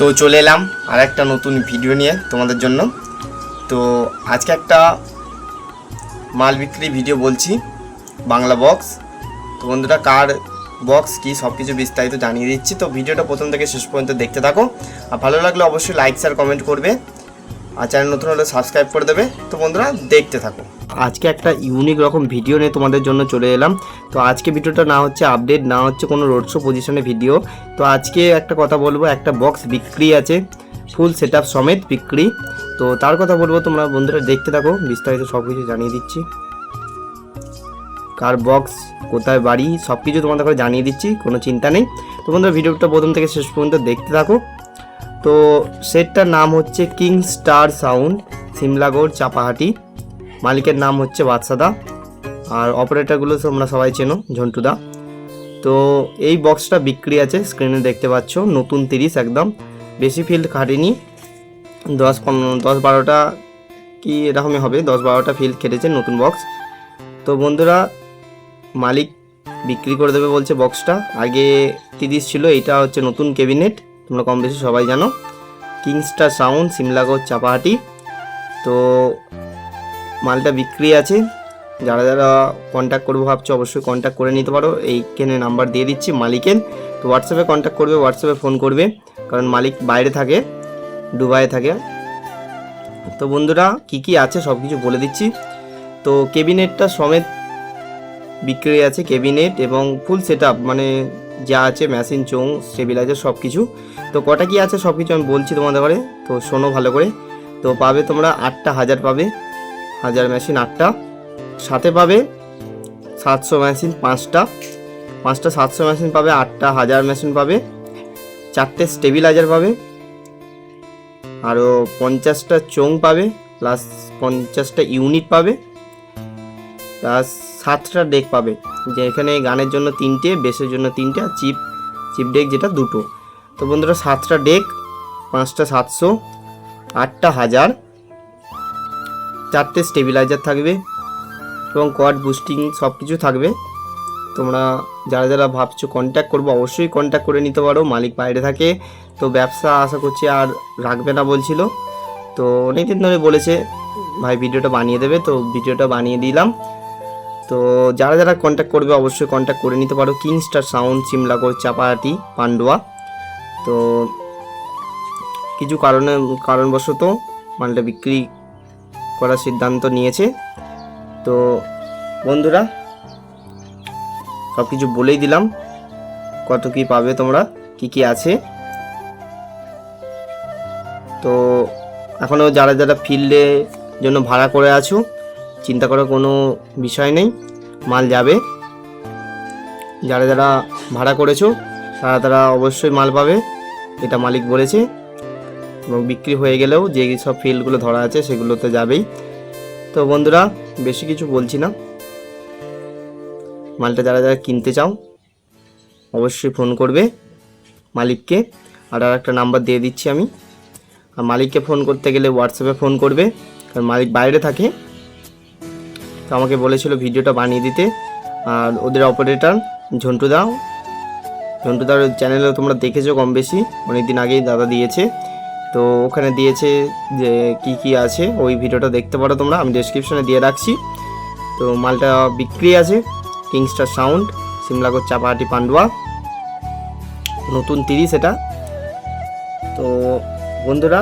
তো চলে এলাম আর একটা নতুন ভিডিও নিয়ে তোমাদের জন্য। তো আজকে একটা মাল বিক্রি ভিডিও বলছি, বাংলা বক্স তো বন্ধুরা, কার বক্স কি সব কিছু বিস্তারিত জানিয়ে দিচ্ছি। তো ভিডিওটা প্রথম থেকে শেষ পর্যন্ত দেখতে থাকো। আর ভালো লাগলে অবশ্যই লাইক শেয়ার কমেন্ট করবে। আর চ্যানেল নতুন হলে সাবস্ক্রাইব করে দেবে। তো বন্ধুরা, দেখতে থাকো। আজকে একটা ইউনিক রকম ভিডিও নিয়ে তোমাদের জন্য চলে এলাম। তো আজকে ভিডিওটা না হচ্ছে আপডেট না হচ্ছে কোনো রোড শো পজিশনে ভিডিও তো আজকে একটা কথা বলব, একটা বক্স বিক্রি আছে ফুল সেট সমেত বিক্রি। তো তার কথা বলব, তোমরা বন্ধুরা দেখতে থাকো, বিস্তারিত সব কিছু জানিয়ে দিচ্ছি। কার বক্স কোথায় বাড়ি সব কিছু তোমাদের করে জানিয়ে দিচ্ছি, কোনো চিন্তা নেই। তো বন্ধুরা ভিডিওটা প্রথম থেকে শেষ পর্যন্ত দেখতে থাকো। তো সেটটার নাম হচ্ছে king star sound Simlagarh, Chapahati. মালিকের নাম হচ্ছে বাদশাদা। আর অপারেটরগুলো তোমরা সবাই চেনো, ঝন্টুদা। তো এই বক্সটা বিক্রি আছে স্ক্রিনে দেখতে পাচ্ছ, নতুন তিরিশ একদম। বেশি ফিল্ড খাটেনি দশ পনেরো, দশ বারোটা কি এরকমই হবে, দশ বারোটা ফিল্ড খেটেছে নতুন বক্স তো বন্ধুরা, মালিক বিক্রি করে দেবে বলছে বক্সটা আগে তিরিশ ছিল, এইটা হচ্ছে নতুন ক্যাবিনেট তোমরা কম বেশি সবাই জানো। কিংস্টার সাউন্ড সিমলাগড় চাপাহাটি তো মালটা বিক্রি আছে। যারা যারা কন্ট্যাক্ট করব ভাবছ অবশ্যই কন্ট্যাক্ট করে নিতে পারো। এইখানে নাম্বার দিয়ে দিচ্ছি মালিকের। তো হোয়াটসঅ্যাপে কন্ট্যাক্ট করবে হোয়াটসঅ্যাপে ফোন করবে। কারণ মালিক বাইরে থাকে, দুবাইয়ে থাকে। তো বন্ধুরা, কি কি আছে সব কিছু বলে দিচ্ছি। তো কেবিনেটটা সমেত বিক্রি আছে কেবিনেট এবং ফুল সেট মানে যা আছে মেশিন চোং স্টেবিলাইজার সব কিছু তো কটা কি আছে সব কিছু আমি বলছি তোমাদের ঘরে। তো শোনো ভালো করে। তো পাবে তোমরা আটটা হাজার পাবে। হাজার মেশিন আটটা। সাথে পাবে সাতশো মেশিন পাঁচটা। পাঁচটা সাতশো মেশিন পাবে, আটটা হাজার মেশিন পাবে। চারটে স্টেবিলাইজার পাবে। আরও পঞ্চাশটা চোং পাবে, প্লাস পঞ্চাশটা ইউনিট পাবে। প্লাস সাতটা ডেক পাবে, যে এখানে গানের জন্য তিনটে, বেসের জন্য তিনটে, আর চিপ চিপ ডেক যেটা দুটো। তো বন্ধুরা, সাতটা ডেক, পাঁচটা সাতশো, আটটা হাজার। চারটে স্টেবিলাইজার থাকবে এবং কোয়াড বুস্টিং সব কিছু থাকবে। তোমরা যারা যারা ভাবছ কন্ট্যাক্ট করব, অবশ্যই কন্ট্যাক্ট করে নিতে পারো, মালিক বাইরে থাকে। তো ব্যবসা আশা করছি আর রাখবে না বলছিল। তো অনেক দিন ধরে বলেছে, ভাই ভিডিওটা বানিয়ে দেবে, তো ভিডিওটা বানিয়ে দিলাম। তো যারা যারা কন্ট্যাক্ট করবে, অবশ্যই কন্ট্যাক্ট করে নিতে পারো। কিংস্টার সাউন্ড সিমলাগড় চাপাহাটি পান্ডুয়া তো কিছু কারণে, কারণবশত মালটা বিক্রি করার সিদ্ধান্ত নিয়েছে। তো বন্ধুরা সব কিছু বলেই দিলাম। কত কি পাবে তোমরা, কি কি আছে। তো এখনও যারা যারা ফিল্ডে জন্য ভাড়া করে আছো, চিন্তা করার কোনো বিষয় নেই, মাল যাবে। যারা যারা ভাড়া করেছ, তারা তারা অবশ্যই মাল পাবে, এটা মালিক বলেছে। এবং বিক্রি হয়ে গেলেও যে সব ফিল্ডগুলো ধরা আছে সেগুলোতে যাবেই। তো বন্ধুরা, বেশি কিছু বলছি না। মালটা যারা যারা কিনতে চাও, অবশ্যই ফোন করবে মালিককে। আর আর একটা নাম্বার দিয়ে দিচ্ছি আমি। আর মালিককে ফোন করতে গেলে হোয়াটসঅ্যাপে ফোন করবে, কারণ মালিক বাইরে থাকে। তো আমাকে বলেছিল ভিডিওটা বানিয়ে দিতে। আর ওদের অপারেটর ঝন্টু দাও ঝন্টুদার চ্যানেলে তোমরা দেখেছ কম বেশি অনেক দিন আগেই দাদা দিয়েছে। তো ওখানে দিয়েছে যে কি কি আছে, ওই ভিডিওটা দেখতে পারো তোমরা, আমি ডেসক্রিপশনে দিয়ে রাখছি। তো মালটা বিক্রি আছে কিংস্টার সাউন্ড সিমলাগড় চাপাহাটি পান্ডুয়া নতুন তিরিশ এটা। তো বন্ধুরা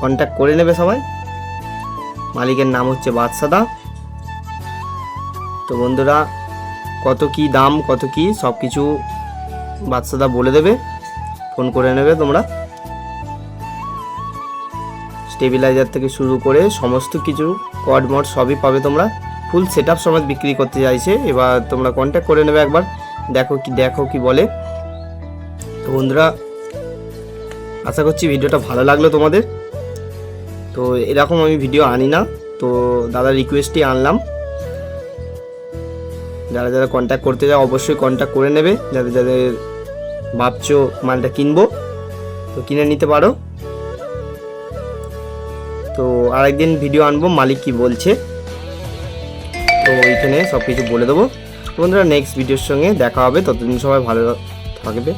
কন্ট্যাক্ট করে নেবে সবাই। মালিকের নাম হচ্ছে বাদশাদা। তো বন্ধুরা, কত কি দাম, কত কি সব কিছু বাদশাদা বলে দেবে। ফোন করে নেবে তোমরা। স্টেবিলাইজার থেকে শুরু করে সমস্ত কিছু কড মড সবই পাবে তোমরা। ফুল সেট আপ সমেত বিক্রি করতে চাইছে। এবার তোমরা কন্ট্যাক্ট করে নেবে একবার। দেখো কি দেখো কি বলে। তো বন্ধুরা, আশা করছি ভিডিওটা ভালো লাগল তোমাদের। তো এরকম আমি ভিডিও আনি না। তো দাদার রিকোয়েস্টই আনলাম। যারা যারা কন্ট্যাক্ট করতে চাও, অবশ্যই কন্ট্যাক্ট করে নেবে। যাদের যাদের ভাবছ মালটা কিনবো, তো কিনে নিতে পারো। তো আরেকদিন ভিডিও আনব, মালিক কি বলছে। তো ওইখানে সব কিছু বলে দেবো। বন্ধুরা নেক্সট ভিডিওর সঙ্গে দেখা হবে। ততদিন সবাই ভালো থাকবে।